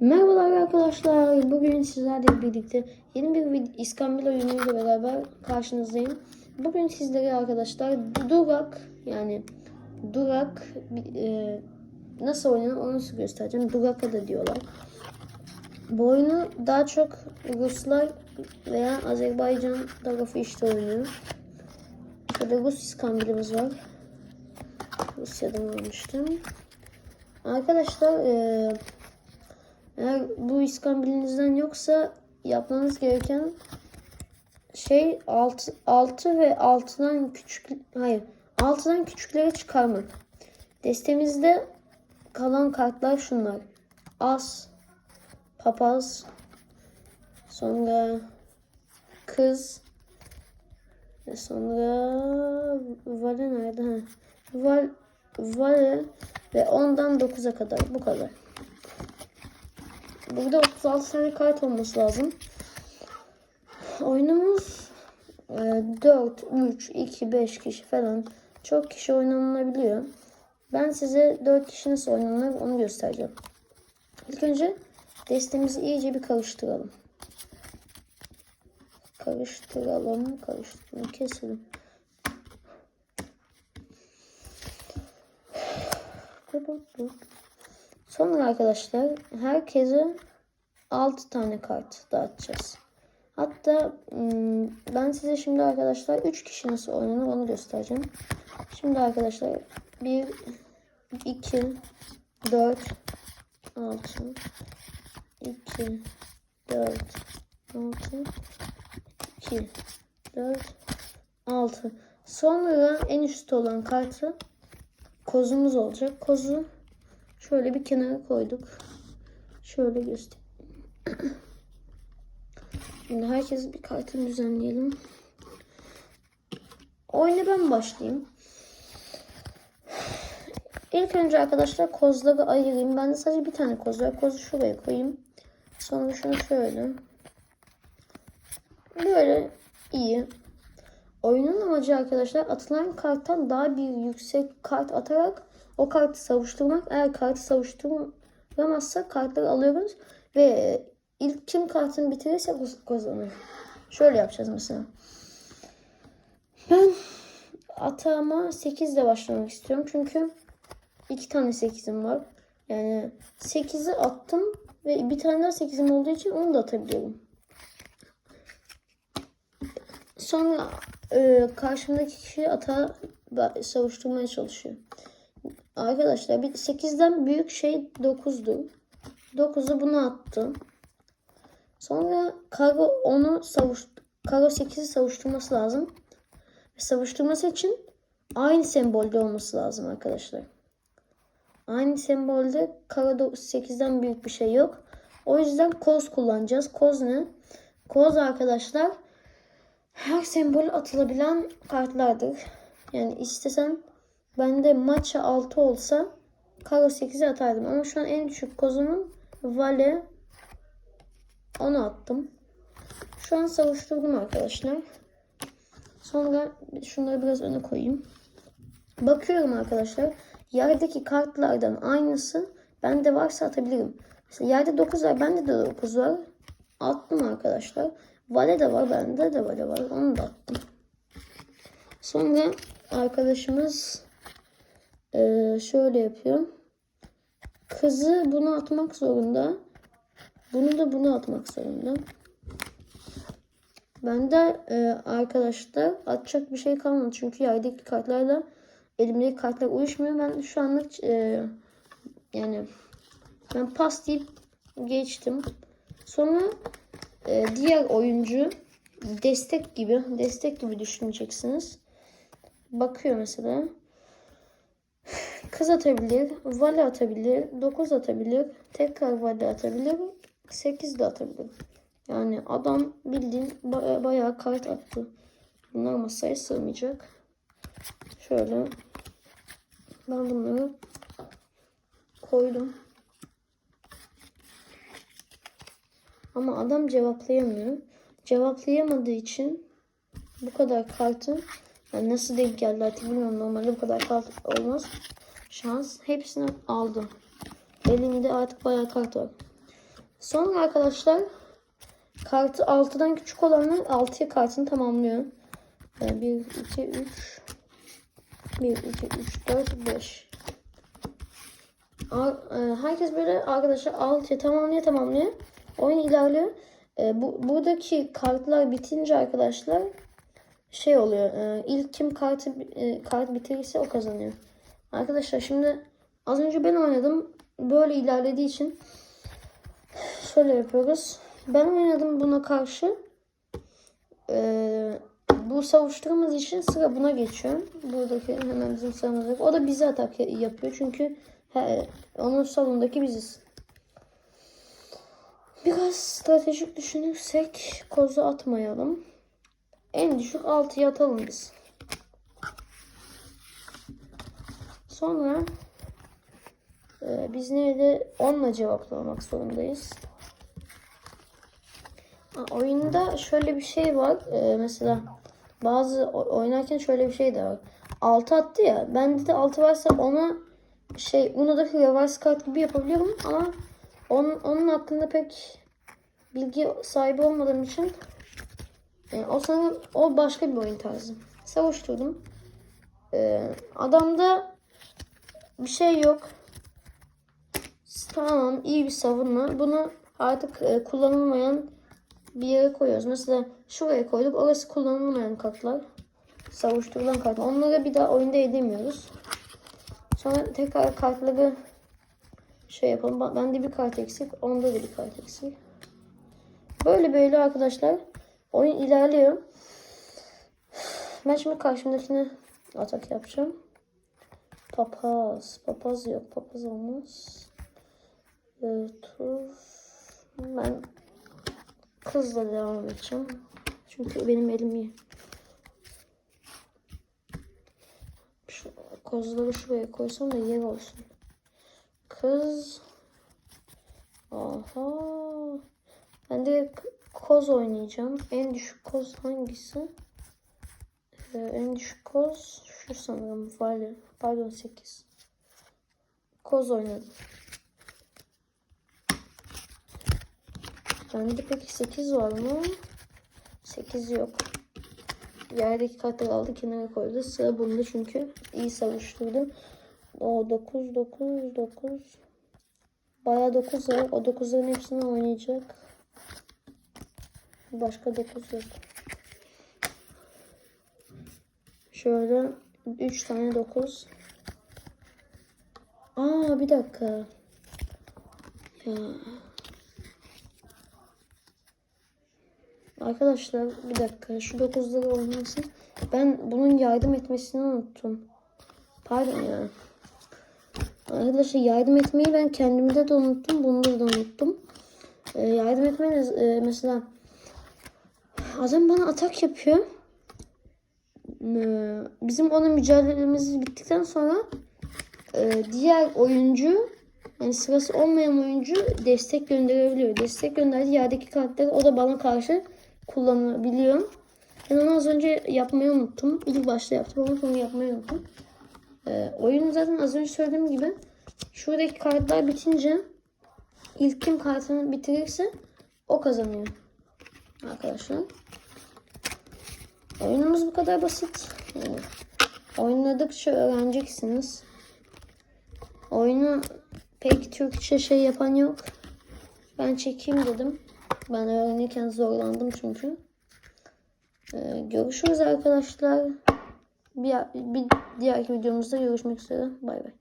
Merhabalar arkadaşlar. Bugün sizlerle birlikte yeni bir İskambil oyunuyla beraber karşınızdayım. Bugün sizlere arkadaşlar Durak yani Durak e, nasıl oynanır onu size göstereceğim. Durak'a da diyorlar. Bu oyunu daha çok Ruslar veya Azerbaycan tarafı işte oynuyor. Şurada Rus İskambilimiz var. Rusya'dan almıştım. Arkadaşlar eee eğer bu iskambilinizden yoksa yapmanız gereken şey 6, 6 ve 6'dan küçük hayır 6'dan küçükleri çıkarmak. Destemizde kalan kartlar şunlar. As, papaz, sonra kız ve sonra vale nerede? Ha. Val, vale ve 10'dan 9'a kadar bu kadar. Burada 36 tane kart olması lazım. Oyunumuz e, 4, 3, 2, 5 kişi falan çok kişi oynanılabiliyor. Ben size 4 kişi nasıl oynanır onu göstereceğim. İlk önce destemizi iyice bir karıştıralım. Karıştıralım, karıştıralım, keselim. Sonra arkadaşlar herkese 6 tane kart dağıtacağız. Hatta ım, ben size şimdi arkadaşlar 3 kişi nasıl oynanır onu göstereceğim. Şimdi arkadaşlar 1 2 4 6 2 4 6 2 4 6 Sonra en üstte olan kartı kozumuz olacak. Kozu Şöyle bir kenara koyduk. Şöyle göstereyim. Şimdi herkes bir kartını düzenleyelim. Oyuna ben başlayayım. İlk önce arkadaşlar kozları ayırayım. Ben de sadece bir tane koz var. Kozu şuraya koyayım. Sonra şunu şöyle. Böyle iyi. Oyunun amacı arkadaşlar atılan karttan daha bir yüksek kart atarak o kartı savuşturmak. Eğer kartı savuşturamazsak kartları alıyoruz ve ilk kim kartını bitirirse kazanır. Şöyle yapacağız mesela. Ben atağıma 8 ile başlamak istiyorum. Çünkü iki tane 8'im var. Yani 8'i attım ve bir tane daha 8'im olduğu için onu da atabiliyorum. Sonra e, karşımdaki kişi atağı savuşturmaya çalışıyor. Arkadaşlar bir 8'den büyük şey 9'du. 9'u buna attı. Sonra Karo onu savuş Karo 8'i savuşturması lazım. Ve savuşturması için aynı sembolde olması lazım arkadaşlar. Aynı sembolde Karo 8'den büyük bir şey yok. O yüzden koz kullanacağız. Koz ne? Koz arkadaşlar her sembol atılabilen kartlardır. Yani istesem Bende maça 6 olsa karo 8'e atardım. Ama şu an en düşük kozumun vale 10 attım. Şu an savuşturdum arkadaşlar. Sonra şunları biraz öne koyayım. Bakıyorum arkadaşlar. Yerdeki kartlardan aynısı bende varsa atabilirim. Mesela yerde 9 var. Bende de 9 var. Attım arkadaşlar. Vale de var. Bende de vale var. Onu da attım. Sonra arkadaşımız ee, şöyle yapıyorum. Kızı bunu atmak zorunda. Bunu da bunu atmak zorunda. Ben de e, arkadaşlar atacak bir şey kalmadı. Çünkü yerdeki kartlarla elimdeki kartlar uyuşmuyor. Ben şu anlık e, yani ben pas deyip geçtim. Sonra e, diğer oyuncu destek gibi destek gibi düşüneceksiniz. Bakıyor mesela. Kız atabilir, vale atabilir, 9 atabilir, tekrar vale atabilir, 8 de atabilir. Yani adam bildiğin baya, bayağı kart attı. Bunlar masaya sığmayacak. Şöyle ben bunları koydum. Ama adam cevaplayamıyor. Cevaplayamadığı için bu kadar kartı yani nasıl denk geldi artık bilmiyorum. Normalde bu kadar kart olmaz. Şans hepsini aldım. Elimde artık bayağı kart var. Sonra arkadaşlar kartı 6'dan küçük olanlar 6'ya kartını tamamlıyor. 1, 2, 3 1, 2, 3, 4, 5 Herkes böyle arkadaşlar 6'ya tamamlaya tamamlaya oyun ilerliyor. E, bu, buradaki kartlar bitince arkadaşlar şey oluyor. E, ilk kim kartı e, kart bitirirse o kazanıyor. Arkadaşlar şimdi az önce ben oynadım. Böyle ilerlediği için şöyle yapıyoruz. Ben oynadım buna karşı. Ee, bu savuşturmamız için sıra buna geçiyor. Buradaki hemen bizim sıramızda. O da bize atak yapıyor. Çünkü he, onun salondaki biziz. Biraz stratejik düşünürsek kozu atmayalım. En düşük 6'ya atalım biz. Sonra e, biz nerede 10'la cevaplamak zorundayız. Ha, oyunda şöyle bir şey var. E, mesela bazı oynarken şöyle bir şey de var. 6 attı ya. Bende de 6 varsa ona şey Uno'daki reverse kart gibi yapabiliyorum ama onun, onun hakkında pek bilgi sahibi olmadığım için e, o sanırım o başka bir oyun tarzı. Savuşturdum. E, adamda bir şey yok. Tamam iyi bir savunma. Bunu artık e, kullanılmayan bir yere koyuyoruz. Mesela şuraya koyduk. Orası kullanılmayan kartlar. Savuşturulan kartlar. Onları bir daha oyunda edemiyoruz. Sonra tekrar kartları şey yapalım. Bende bir kart eksik. Onda da bir kart eksik. Böyle böyle arkadaşlar. Oyun ilerliyor. Ben şimdi karşımdakine atak yapacağım. Papaz. Papaz yok. Papaz olmaz. Tur. Ben kızla devam edeceğim. Çünkü benim elim iyi. Şu kozları şuraya koysam da yer olsun. Kız. Aha. Ben de koz oynayacağım. En düşük koz hangisi? Ee, en düşük koz şu sanırım. Vale. Pardon 8. Koz oynadım. Bende peki 8 var mı? 8 yok. Yerdeki kartları aldı kenara koydu. Sıra bunda çünkü iyi savuşturdu. O 9 9 9 Bayağı 9 var. O 9'ların hepsini oynayacak. Başka 9 yok. Şöyle 3 tane 9. Aa bir dakika. Ya. Arkadaşlar bir dakika şu 9'ları olmasın. Ben bunun yardım etmesini unuttum. Pardon ya. Arkadaşlar yardım etmeyi ben kendimde de unuttum. Bunda da unuttum. Ee, yardım etmeniz e, mesela adam bana atak yapıyor. Ee, bizim onun mücadelemiz bittikten sonra e, diğer oyuncu yani sırası olmayan oyuncu destek gönderebiliyor. Destek gönderdiği yerdeki kartları o da bana karşı kullanabiliyor. Ben onu az önce yapmayı unuttum. İlk başta yaptım ama sonra yapmayı unuttum. Ee, oyun zaten az önce söylediğim gibi şuradaki kartlar bitince ilk kim kartını bitirirse o kazanıyor. Arkadaşlar. Oyunumuz bu kadar basit. Yani oynadıkça öğreneceksiniz. Oyunu pek Türkçe şey yapan yok. Ben çekeyim dedim. Ben öğrenirken zorlandım çünkü. Ee, görüşürüz arkadaşlar. Bir, bir diğer videomuzda görüşmek üzere. Bay bay.